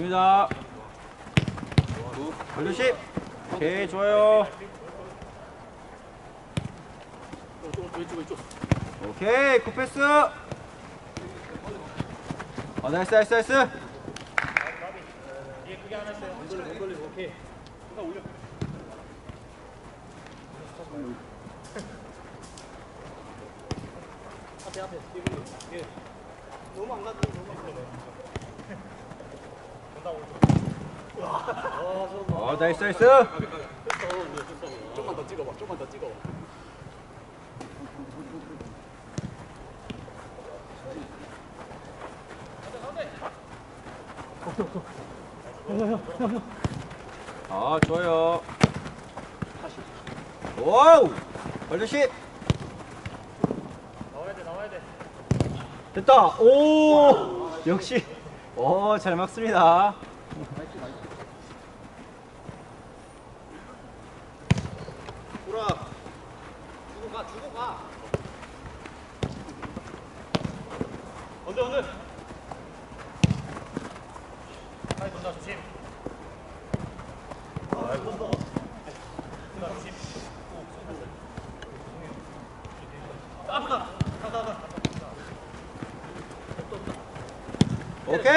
좋습니다. 걸조심. 오케이, 좋아요. 오케이, 굿패스. 어, 나이스, 나이스, 나이스. 앞에 앞에 예 너무 안 가도 너무 안 가도 어, 나이스, 나이스. 조금만 더 찍어봐 조금만 더 찍어봐 아, 좋아요. 와우! 걸조심. 나와야 돼 나와야 돼 됐다. 오! 역시. 오, 잘 막습니다. 돌아 주고 가 주고 가 언제 언제 빨리 돈다 조심 아이고 돈다 조심 앞에 가 가, 가, 가. 오케이!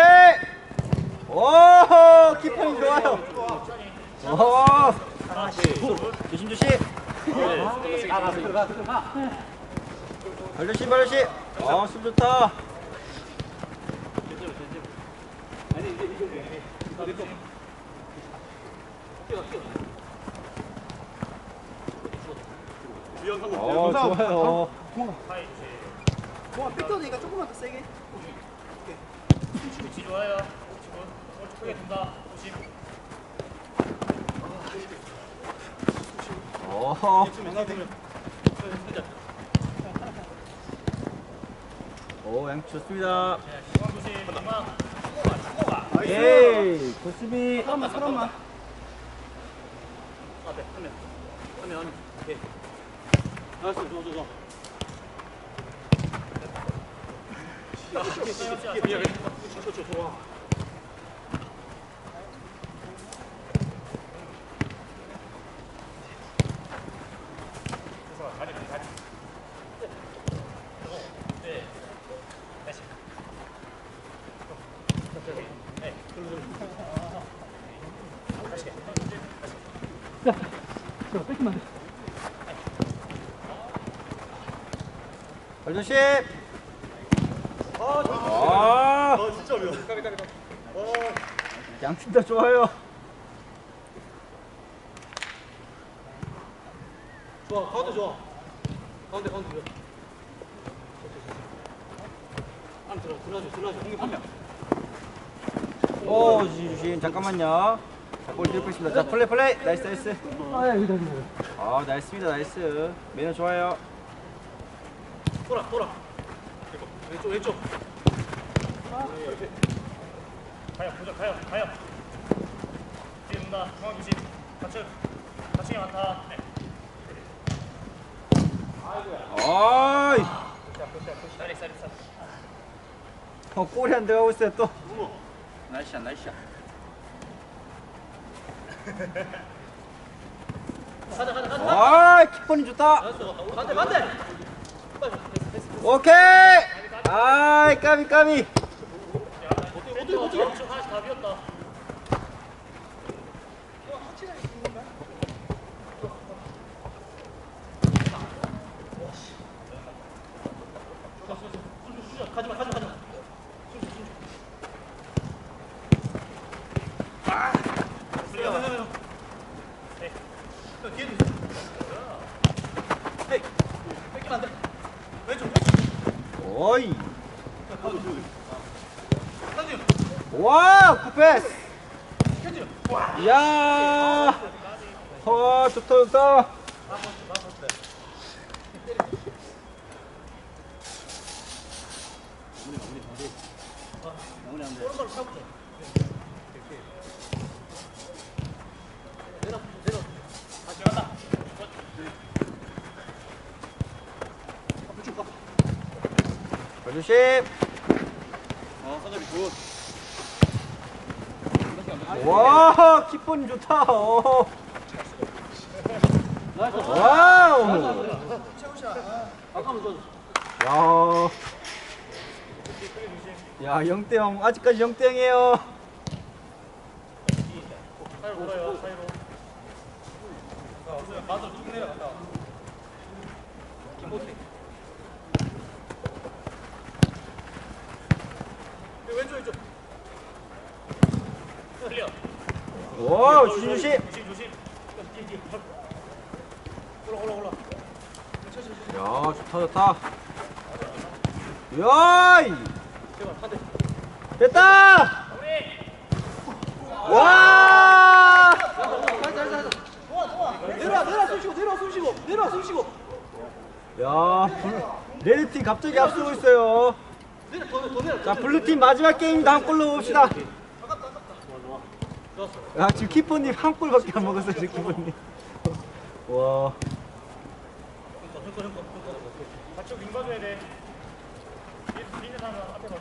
오! 키퍼님 좋아요. 오! 조심, 조심. 가, 들어가, 들어가. 발조심, 발조심. 아, 숨 좋다. 어, 좋아요. 뭐 뺏겨내니까 조금만 더 세게. 위치 좋아요. 크게. 조심. 오, 양 좋습니다. 오케이, 좋습니다. 사람만, 사람만. 앞에 한 명. 한 명, 한 명. 오케이. 나이스, 좋아, 좋아, 좋아. 좋아, 좋아. 그래서 다리 다리. 네. 다시. 네. 다시. 발조심. 아, 아, 진짜 어려워. 까비, 까비, 까비. 양팀 다 좋아요. 좋아, 가운데 좋아. 가운데, 가운데 좋아. 안 들어, 들어줘, 들어줘. 형님 한 명. 오, 조심, 조심. 잠깐만요. 자, 볼 있습니다. 자, 플레이, 플레이. 나이스, 나이스. 아, 나이스입니다, 나이스. 매너 좋아요. 돌아, 돌아. 왼쪽, 왼쪽. 가요. 보자. 가요. 가요. 뒤에 온다. 중앙 조심. 좌측. 좌측에 많다. 네. 아이, 자, 푸시야, 푸시. 다리, 다리, 다리. 어, 골이 안 들어가고 있어요, 또. 나이스야, 나이스야. 가자, 가자, 가자. 아, 키퍼님 좋다. 반대, 반대. 오케이. 아이, 까비, 까비. 가지마, 가지마, 가지마. 수리야. 네. 뒤에도 있어. 헤이, 뺏기면 안 돼. 왼쪽, 왼쪽. 오이. 한지요. 와, 굿패스. 현지요. 이야. 가. 조심. 어, 선점이 굿. 와, 키퍼님 좋다. 어. 와우. 야. 야, 0대 0. 아직까지 0대 0이에요. 사이로 돌아요 사이로 맞아 쭉 내려갔다 김보태 왼쪽 왼쪽 클리어 와, 조심 조심. 조심 조심 뒤에 뒤에 올라 올라 올라 야, 좋다. 야! 됐다! 와! 내려와 내려와 숨 쉬고 내려와 숨 쉬고 내려와 숨 쉬고 야, 블- 레드팀 갑자기 앞서고 있어요. 자, 블루팀 마지막 게임 다음 골로 봅시다. 야, 지금 키퍼님 한 골밖에 안 먹었어요, 지금 키퍼님. 와. 좌측 윙 봐줘야 돼 뒤에 뒤에 사람 앞에 봐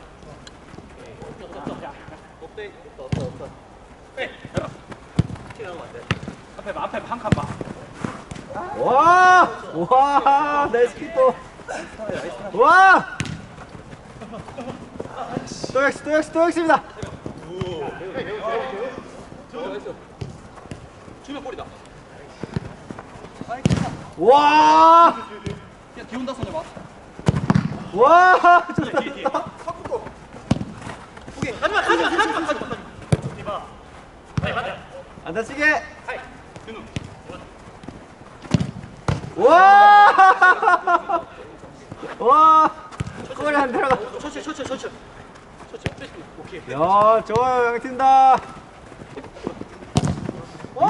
없대 튀어나오면 안 돼 앞에 봐 앞에 한칸 봐. 와! 와! 나이스 키퍼. 와! 또 역시, 또 역시, 또 역시입니다. 주면 골이다 와! 야 기운다 손에 봐 와! 좋다, 좋다. 오케이 가지마 가지마 가지마 가지마 뒤 봐. 아니 맞아. 안 다치게. 하이. 윤우. 와! 와! 골이 안 들어가. 천천히 천천히 천천히 오케이 야, 좋아요, 양팀다.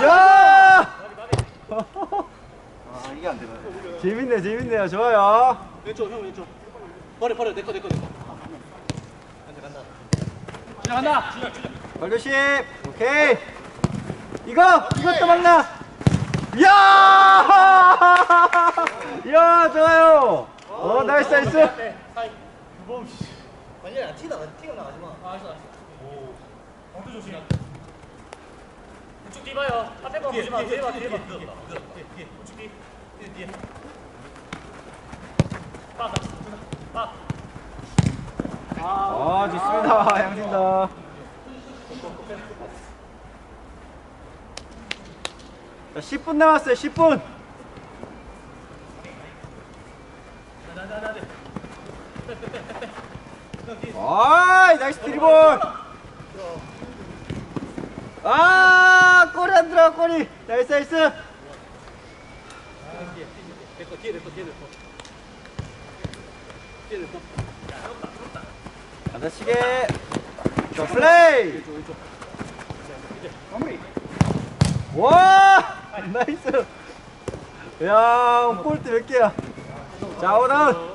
야! 아 이게 안 되네 재밌네, 재밌네요. 좋아요. 왼쪽 형 왼쪽 버려 버려 내거 내거 내거 지나간다 발 조심. 오케이. 이거, 이것도 막나. 야! 야, 좋아요. 어, 나이스, 나이스. 네. 하이. 유범 씨. 아니야 티가 나 티가 나가지 마 아, 알았어 오. 방도 조심. 우측 뒤 봐요. 앞에 봐 보지 마. 뒤에 봐 뒤에 봐. 우측 뒤. 뒤에 뒤 아, 좋습니다. 양팀다. 자, 10분 남았어요. 10분. 아이, 나이스 드리블. 아, 골이 안 들어가, 골이. 나이스, 나이스. 내거 뒤에 내거 뒤에 내거 뒤에 내거 안 다치게. 자, 플레이. 와! 나이스. 야, 골대 몇 개야? 자, 오다운.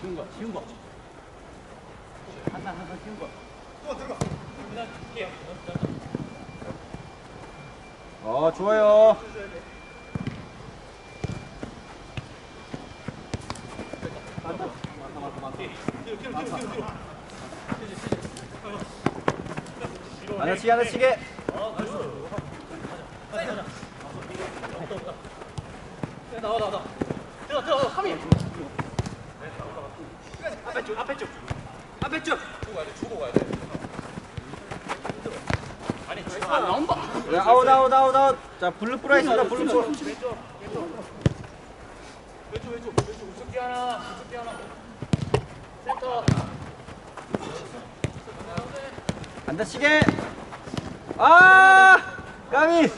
쉬운 거 쉬운 거 어, 좋아요. 안 다치게, 안 다치게. 나와 나와 나와. 들어 들어 카미 앞에 쭉 앞에 쭉 앞에 쭉 주고 가야 돼 주고 가야 돼 야, 아웃, 아웃, 아웃, 아웃. 자, 블루 프라 있습니다, 블루 프라. 왼쪽. 왼쪽. 왼쪽 왼쪽 왼쪽 우측 뒤 하나. 우측 뒤 하나. 센터. 안 다치게. 아! 까미.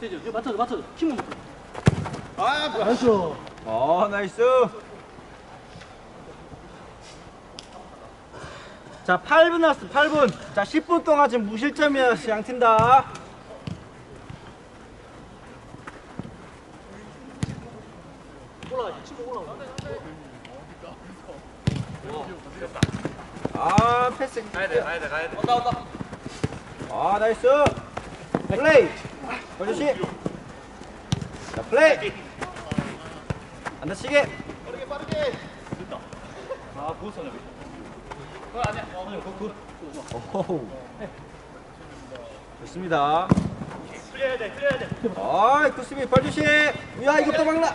제주 이거 맞춰줘 맞춰줘 힘은 어, 나이스. 자, 8분 남았어, 8분. 자, 10분 동안 지금 무실점이야, 양팀 다. 올라가 아, 패스. 가야 돼. 가야 돼. 가야 돼. 온다 온다 아, 나이스. 플레이. 버저씨. 자, 플레이. 안 다치게. 아, 오호. 좋습니다. 풀려야 돼 풀려야 돼 아이 구스비 발주시. 야 이거 또 막나.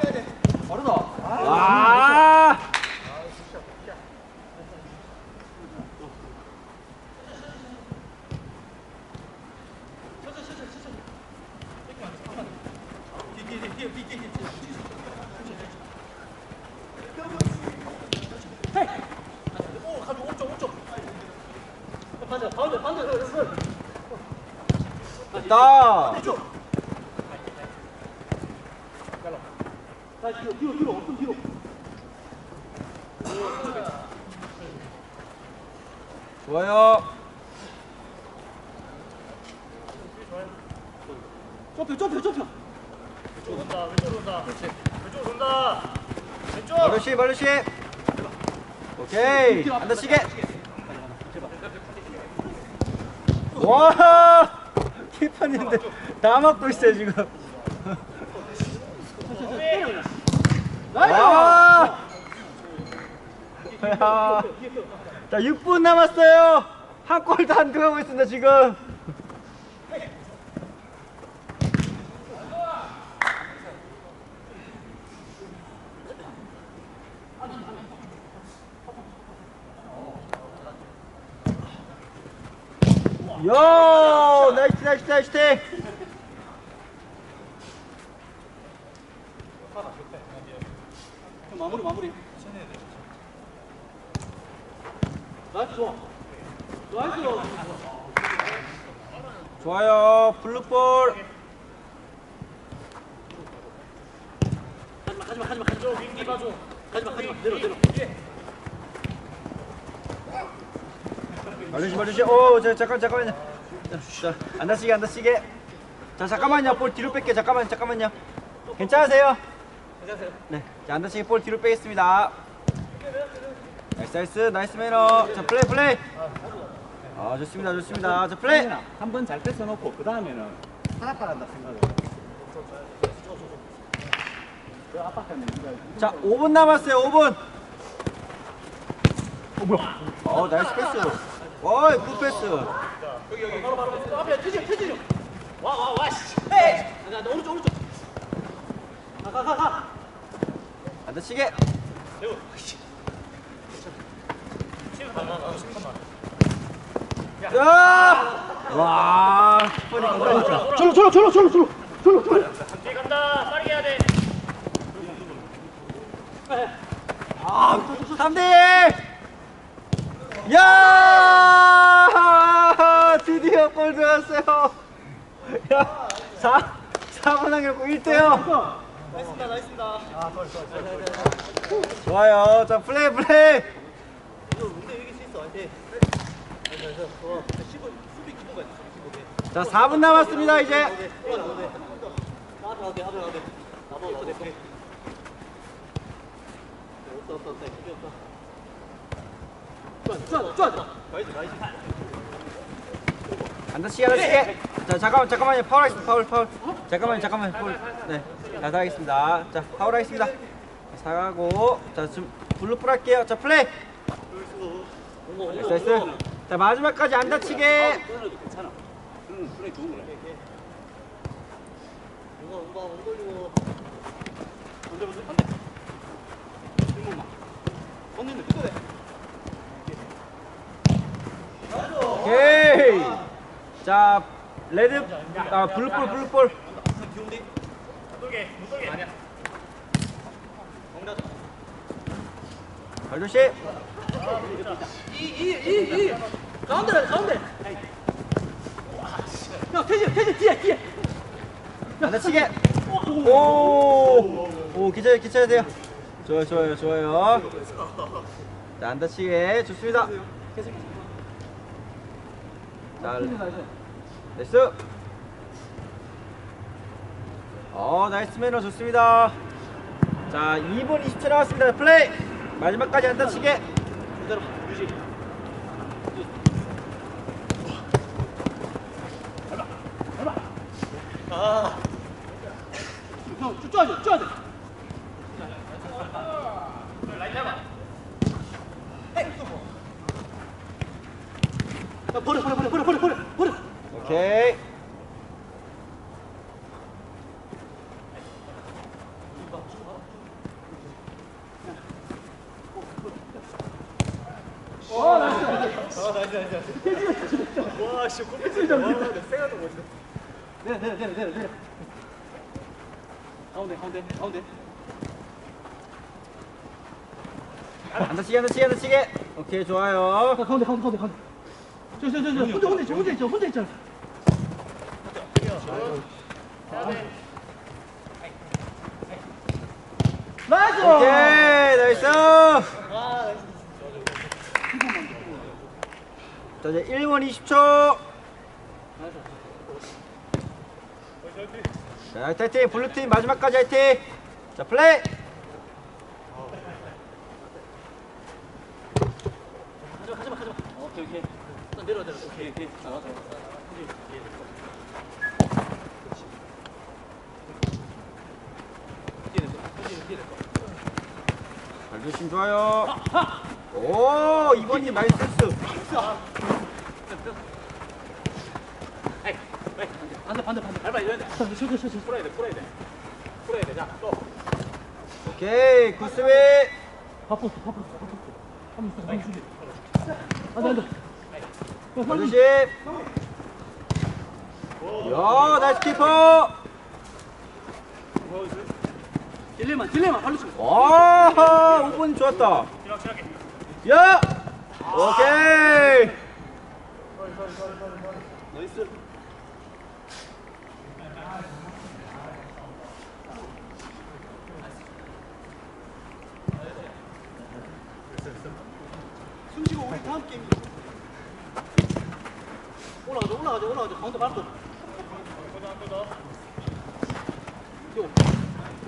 바로다. 아. 됐다. 좋아요. 좁혀, 좁혀, 좁혀. 왼쪽 돈다 왼쪽 돈다 왼쪽 돈다 왼쪽 마루시 마루시. 오케이. 안 다치게. 와. 키퍼님들 다 막고 있어요 지금. 와. 야. 자 6분 남았어요. 한 골도 안 들어가고 있습니다 지금. 요 테좀 마무리, 마무리. 나이스, 좋아. 나이스. 좋아요 블루볼 가지마, 가지마, 가지마, 가지마. 윙기 봐줘 가지마, 가지마. 내려, 내려. 말르시 말르시 오자 잠깐 잠깐만요 자, 안 다치게 안 다치게. 자 잠깐만요. 볼 뒤로 뺄게 잠깐만 잠깐만요. 괜찮으세요? 괜찮으세요? 네 자 안 다치게 볼 뒤로 빼겠습니다. 나이스 나이스. 나이스 매너. 자 플레이 플레이. 아 좋습니다 좋습니다. 자 플레이. 한 번 잘 뺏어놓고, 그 다음에는 타락하란다 생각을. 자 5분 남았어요. 5분. 어 뭐야? 어 나이스 패스 어이 굿 패스 앞에 퇴진, 퇴진. 와, 와, 와, 씨. 에이! 나, 나, 오른쪽, 오른쪽. 가, 가, 가, 가. 안 다치게 야! 와, 뻔히 건강했다. 졸로, 졸로, 졸로, 졸로, 졸로. 졸로, 졸로. 뒤에 간다 빠르게 해야 돼 3대 1! 야! 드디어 골 들어갔어요. 야, 4, 4분 남겼고 1대 0. 나이스입니다, 나이스입니다. 좋아요. 자, 플레이, 플레이. 이거 문제 이길 수 있어, 화이팅. 나이스, 좋아. 10분, 수비 기본 가야 돼, 수비 기본. 자, 4분 남았습니다, 이제. 없어, 없어, 없어. 수비 없어. 쫙, 쫙, 쫙. 가야지, 가야지. 안 다치게, 안 다치게. 자, 잠깐만, 잠깐만요. 파울 하겠습니다, 파울, 파울. 잠깐만요, 잠깐만요. 파울. 네. 자, 하겠습니다. 자, 파울 하겠습니다. 사가고. 자, 지금 블루풀 할게요. 자, 플레이. 나이스, 나이스. 자, 마지막까지 안 다치게. 언제 보세요? 한 대. 일목만. 언니는 그거 돼. 오케이. 자, 레드, 아, 블루볼, 블루볼. 엉다. 발조시. 이, 이, 이, 이. 가운데, 가운데. 야, 태진, 태진, 뒤에, 뒤에. 안 다치게. 오, 오, 기차, 기차야 돼요. 좋아요, 좋아요, 좋아요. 자, 안 다치게. 좋습니다. 자, 나이스. 어, 나이스 매너 좋습니다. 자, 2분 20초 남았습니다. 플레이. 마지막까지 안 다치게. 그대로 유지. 아. 형, 쭉 쪼야 돼, 쪼야 돼. 오케이. 와씨 골프 와 세가도 멋있어 내려 내려 내려 내려 내려 가운데 가운데 가운데 안 다치게 안 다치게 안 다치게. 오케이 좋아요. 가, 가운데 가운데 가운데 가운데 저 저 저 저, 혼자 혼자 있죠 혼자 있죠 혼자 있잖아 나이스 오케이 나이스. 자 이제 1분 20초. 자 화이팅 블루팀 마지막까지 화이팅. 자 플레이. 가져가 가져가 가져가 오케이 오케이 내려 내려 오케이 오케이. 좋아 잘 조심 좋아요. 오 이번님 나이스. 반대 반대 반대. 밟아 이래야 돼. 저저 저저. 풀어야 돼 풀어야 돼. 풀어야 돼 자 또. 오케이 굿스윙. 바쁘스 바쁘스 바쁘스 한번 있어 한번 있어 안돼 안돼. 잘 조심. 야 나이스 키퍼. 딜레만 딜레만 발로 치고 와 5분 좋았다. 야! 오케이! 나이스 숨 쉬고 우리 다음 게임 올라가자 올라가자 올라가자 가운데 밟고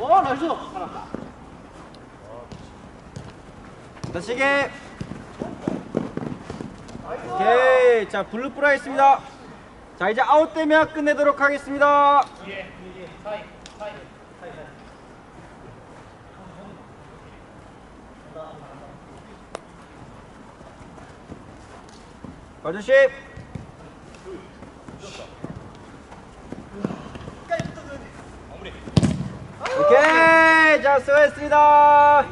와 나이스 하나 다시게. 오케이. 자, 블루 프라이 있습니다. 자, 이제 아웃 되면 끝내도록 하겠습니다. 뒤에 사이 사이 봐주시. 오케이. 자, 수고했습니다.